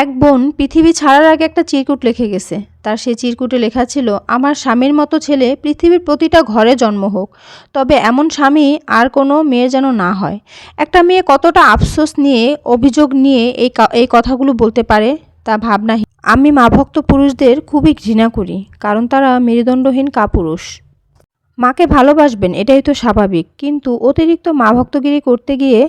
এক বোন পৃথিবী ছাড়ার আগে একটা চিরকুট লিখে গেছে। তার সেই চিরকুটে লেখা ছিল, আমার স্বামীর মতো ছেলে পৃথিবীর প্রতিটা ঘরে জন্ম হোক, তবে এমন স্বামী আর কোনো মেয়ের যেন না হয়। একটা মেয়ে কতটা আফসোস নিয়ে, অভিযোগ নিয়ে এই এই কথাগুলো বলতে পারে, তা ভাবনা আমি মা ভক্ত পুরুষদের খুবই ঘৃণা করি, কারণ তারা মেরুদণ্ডহীন কাপুরুষ। মাকে ভালোবাসবেন, এটাই তো স্বাভাবিক, কিন্তু অতিরিক্ত মা ভক্তগিরি করতে গিয়ে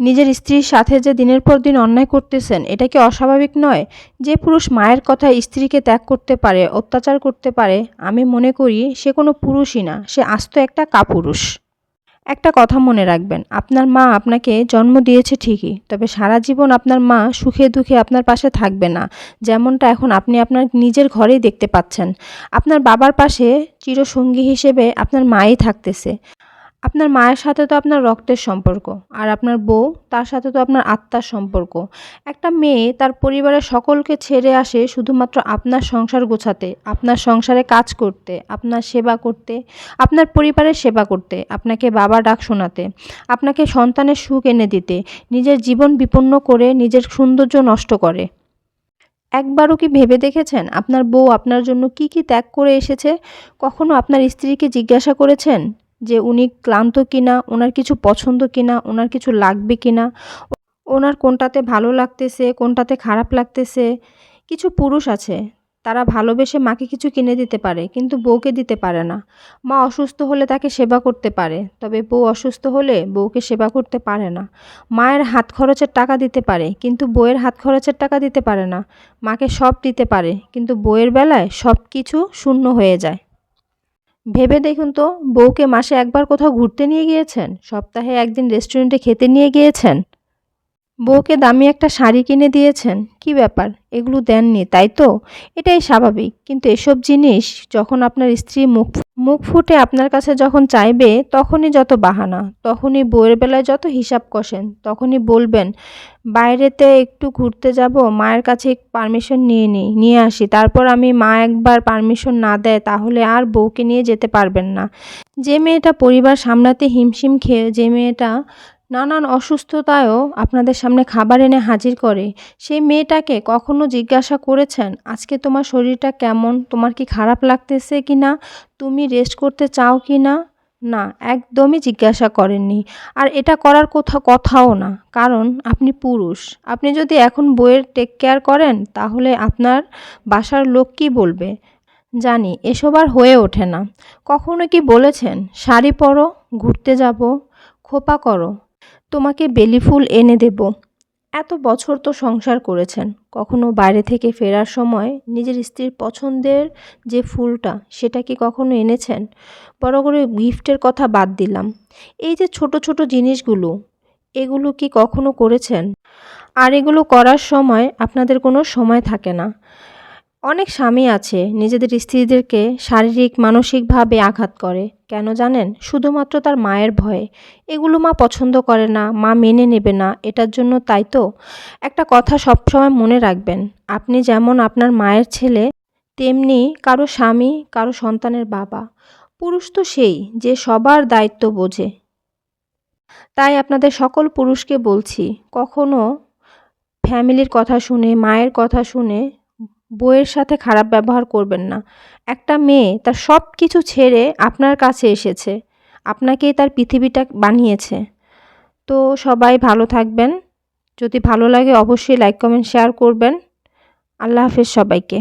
নিজের স্ত্রীর সাথে যে দিনের পর দিন অন্যায় করতেছেন, এটা কি অস্বাভাবিক নয়? যে পুরুষ মায়ের কথা স্ত্রীকে ত্যাগ করতে পারে, অত্যাচার করতে পারে, আমি মনে করি সে কোনো পুরুষই না, সে আস্ত একটা কাপুরুষ। একটা কথা মনে রাখবেন, আপনার মা আপনাকে জন্ম দিয়েছে ঠিকই, তবে সারা জীবন আপনার মা সুখে দুঃখে আপনার পাশে থাকবে না, যেমনটা এখন আপনি আপনার নিজের ঘরেই দেখতে পাচ্ছেন। আপনার বাবার পাশে চিরসঙ্গী হিসেবে আপনার মাই থাকতেছে। আপনার মায়ের সাথে তো আপনার রক্তের সম্পর্ক, আর আপনার বউ তার সাথে তো আপনার আত্মার সম্পর্ক। একটা মেয়ে তার পরিবারের সকলকে ছেড়ে আসে শুধুমাত্র আপনার সংসার গোছাতে, আপনার সংসারে কাজ করতে, আপনার সেবা করতে, আপনার পরিবারের সেবা করতে, আপনাকে বাবা ডাক শোনাতে, আপনাকে সন্তানের সুখ এনে দিতে, নিজের জীবন বিপন্ন করে নিজের সৌন্দর্য নষ্ট করে। একবারও কি ভেবে দেখেছেন আপনার বউ আপনার জন্য কি কি ত্যাগ করে এসেছে? কখনো আপনার স্ত্রীকে জিজ্ঞাসা করেছেন? যে উনি ক্লান্ত কিনা, ওনার কিছু পছন্দ কিনা, ওনার কিছু লাগবে কিনা, ওনার কোনটাতে ভালো লাগতেছে, কোনটাতে খারাপ লাগতেছে। কিছু পুরুষ আছে, তারা ভালোবেসে মাকে কিছু কিনে দিতে পারে, কিন্তু বউকে দিতে পারে না। মা অসুস্থ হলে তাকে সেবা করতে পারে, তবে বউ অসুস্থ হলে বউকে সেবা করতে পারে না। মায়ের হাত খরচের টাকা দিতে পারে, কিন্তু বউয়ের হাত খরচের টাকা দিতে পারে না। মাকে সব দিতে পারে, কিন্তু বউয়ের বেলায় সব কিছু শূন্য হয়ে যায়। ভেবে দেখুন তো, বউকে মাসে একবার কোথাও ঘুরতে নিয়ে গিয়েছেন? সপ্তাহে একদিন রেস্টুরেন্টে খেতে নিয়ে গিয়েছেন? বউকে দামি একটা শাড়ি কিনে দিয়েছেন? কি ব্যাপার? এগুলো দেননি, তাই তো? এটাই স্বাভাবিক। কিন্তু এসব জিনিস যখন আপনার স্ত্রী মুখ মুখ ফুটে আপনার কাছে যখন চাইবে, তখনই যত বাহানা, তখনই বউয়ের বেলায় যত হিসাব কষেন, তখনই বলবেন, বাইরেতে একটু ঘুরতে যাব, মায়ের কাছে পারমিশন নিয়ে নিই নিয়ে আসি। তারপর আমি মা একবার পারমিশন না দেয়, তাহলে আর বউকে নিয়ে যেতে পারবেন না। যে মেয়েটা পরিবার সামলাতে হিমশিম খেয়ে, যে মেয়েটা নানান অসুস্থতায়ও আপনাদের সামনে খাবার এনে হাজির করে। সেই মেয়েটাকে কখনো জিজ্ঞাসা করেছেন, আজকে তোমার শরীরটা কেমন? তোমার কি খারাপ লাগতেছে কি না? তুমি রেস্ট করতে চাও কি না? না, একদমই জিজ্ঞাসা করেননি। আর এটা করার কোথা কথাও না, কারণ আপনি পুরুষ। আপনি যদি এখন বইয়ের টেক কেয়ার করেন, তাহলে আপনার বাসার লোক কি বলবে? জানি, এসব আর হয়ে ওঠে না। কখনো কি বলেছেন, শাড়ি পরো, ঘুরতে যাব, খোপা করো তোমাকে বেলি ফুল এনে দেব। এত বছর তো সংসার করেছেন। কখনো বাইরে থেকে ফেরার সময় নিজের স্ত্রীর পছন্দের যে ফুলটা, সেটা কি কখনো এনেছেন? বড় করে গিফটের কথা বাদ দিলাম। এই যে ছোট ছোট জিনিসগুলো, এগুলো কি কখনো করেছেন? আর এগুলো করার সময় আপনাদের কোনো সময় থাকে না। অনেক স্বামী আছে, নিজেদের স্ত্রীদেরকে শারীরিক, মানসিকভাবে আঘাত করে। কেন জানেন? শুধুমাত্র তার মায়ের ভয়ে। এগুলো মা পছন্দ করে না, মা মেনে নেবে না, এটার জন্য তাই তো? একটা কথা সবসময় মনে রাখবেন, আপনি যেমন আপনার মায়ের ছেলে, তেমনি কারও স্বামী, কারও সন্তানের বাবা। পুরুষ তো সেই, যে সবার দায়িত্ব বোঝে। তাই আপনাদের সকল পুরুষকে বলছি, কখনো ফ্যামিলির কথা শুনে, মায়ের কথা শুনে বউয়ের সাথে খারাপ ব্যবহার করবেন না। একটা মেয়ে তার সব কিছু ছেড়ে আপনার কাছে এসেছে। আপনাকেই তার পৃথিবীটা বানিয়েছে। তো সবাই ভালো থাকবেন। যদি ভালো লাগে অবশ্যই লাইক কমেন্ট শেয়ার করবেন। আল্লাহ হাফেজ সবাইকে।